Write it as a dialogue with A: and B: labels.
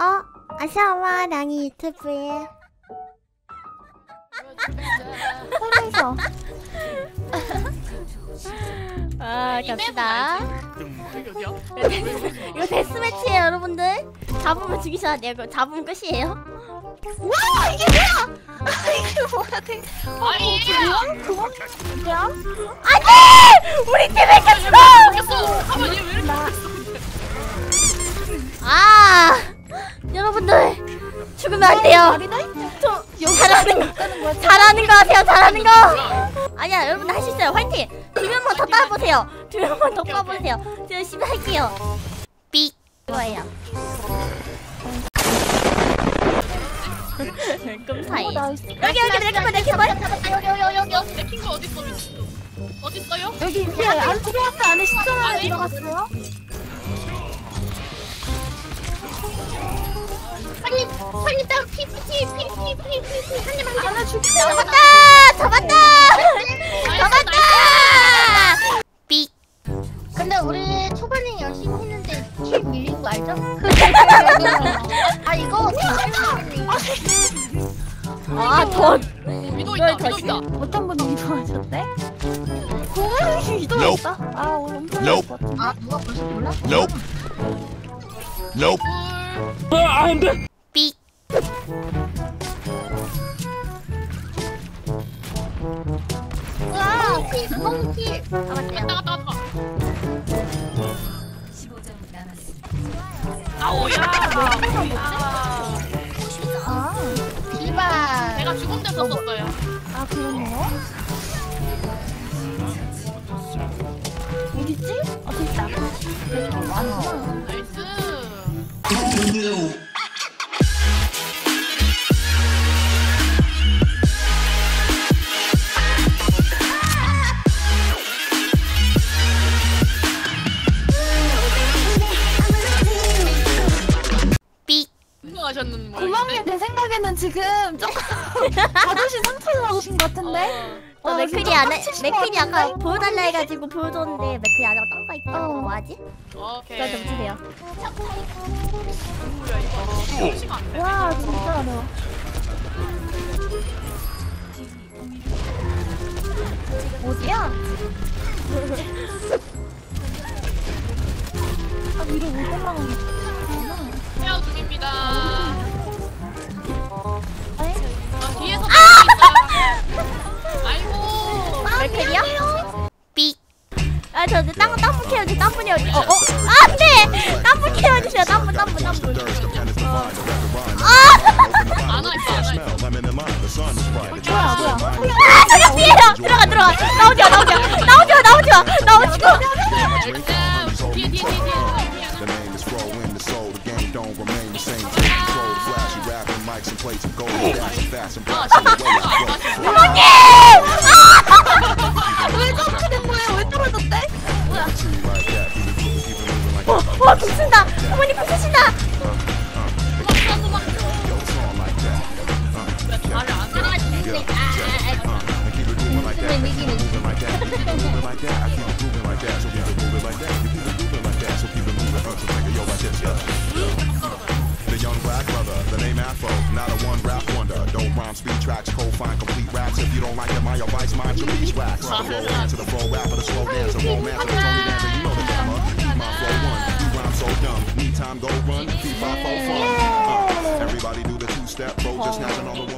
A: 어, 어서와, 랑이 유튜브에. 홀에서. 아, 갑시다. 이거 데스매치예요, 여러분들. 잡으면 죽이셔야 돼요. 이거 잡으면 끝이에요. 와, 이게 뭐야? 이게 뭐야? 되게...
B: 아니
A: 뭐야? 안돼! 우리 팀에 꼈어! 죽으면 안 돼요. 저 잘하는 거, 잘하는 거 하세요. 잘하는 거. 아니야, 여러분들 할수 있어요. 화이팅. 두 명만 더 까보세요. 두 명만 더 까보세요. 저 열심히 할게요. 삑 이거예요. 끔사이. 여기 여기 내 켜봐 내 켜봐.
B: 여기 여기 여기 여기 내킨 거 어디 있어 어디 있어요?
C: 여기 이제 안 들어왔어 안에 시점 안에
B: 안에?
C: 들어갔어요.
B: 상님 상님 딱 피피피피피피피 상님 한
C: 하나 죽이자.
A: 잡았다 잡았다 잡았다. 삑.
D: 근데 우리 초반에 열심히 했는데 킬 밀린 거 알죠? 아 이거
A: 아 돈.
B: 위도
A: 이걸
B: 있다
A: 더
B: 위도 있다
C: 어떤 분이 이동하셨대? 고은이 이동했다. 아 오늘 엄청
E: Nope.
C: 것 같은데.
D: 아 누가 벌써 몰라?
E: Nope. Nope.
A: 삑.
D: 와 킬, 너무 킬.
A: 잡았대요.
B: 갔다 갔다 갔다 아오야
C: 아,
D: 디바.
B: 내가 죽은 데 썼었어요
C: 아 그러네요. 어딨지? 아
A: 삑.
B: 운동 하셨는
C: 고망님 내 생각에는 지금. 조금 자존심 상처를 받으신 것 같은데.
A: 어,
C: 어,
A: 맥클이 안.
C: 빡치신
A: 맥클이
C: 것 같은데?
A: 아까 보여달라 해가지고 보여줬는데 맥클이 안 하고 딴거 있다고
C: 어.
A: 뭐하지?
B: 오케이
A: 나 점치세요.
B: 뭐야 이거 점치가 안 돼
C: 와 진짜 어려워. 어디야? 아 위로 못 올라가는
B: 헤어 중입니다
C: 아,
A: 저, 저, 딴, 딴분 케어지, 딴분이 어디? 어, 어, 아, 안 돼! 딴분 케어주세요, 딴분, 딴분, 딴분.
B: 안와 있어 안와 있어
C: 뭐야 뭐야?
A: 아, 저기 피해요! 들어가, 들어가. 나오지 마, 나오지 마. 나오지 마, 나오지 마. 나오지 마.
B: 뒤에 뒤에 뒤에 뒤에
E: name
B: 해.
E: Yeah, yeah. And keep it moving like that. Keep it moving like that. Keep it moving like that. I keep it moving like that. So keep it moving like that. You keep it moving like that. So keep it moving. Uh, so take yo, watch this. Yeah. The young black brother, the name Afro, not a one rap wonder. Don't rhyme, speed tracks, co-find complete raps. If you don't like it, my advice, mind your wax. The flow to the flow rapper, the slow dancer, romance, the Tony dancer, you know the drama. Keep my flow one, you rhyme so dumb. Need time, go run, keep my flow fun. Uh, everybody do the two-step, bro, just snatching on the